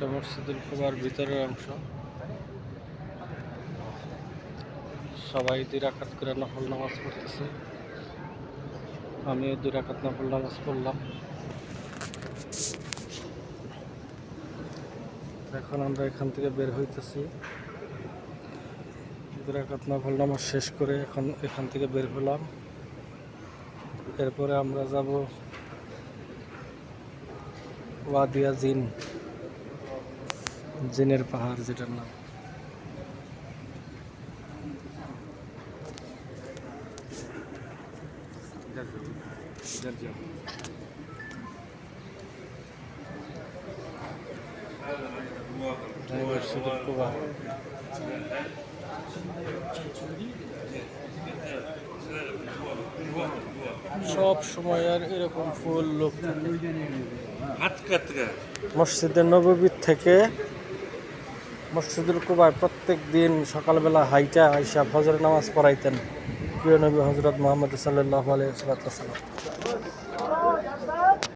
এটা মসজিদুল কুবার ভিতরের অংশ। সবাই দুই রাকাত করে নফল নামাজ পড়তেছে। আমিও দুই রাকাত নফল নামাজ পড়লাম। এখন আমরা এখান থেকে বের হইতেছি। দুই রাকাত নফল নামাজ শেষ করে এখন এখান থেকে বের হলাম। এরপরে আমরা যাব ওয়াদিয়া জিন। জিনের পাহাড় যেটার নাম। সব সময় আর এরকম ফুল লোক মসজিদের নববীর থেকে মসজিদুল কুবায় প্রত্যেক দিন সকালবেলা হাইটা আইসা ফজর নামাজ পড়াইতেন। প্রিয় নবী হজরত মোহাম্মদ সাল্লাহ আলাইসালাম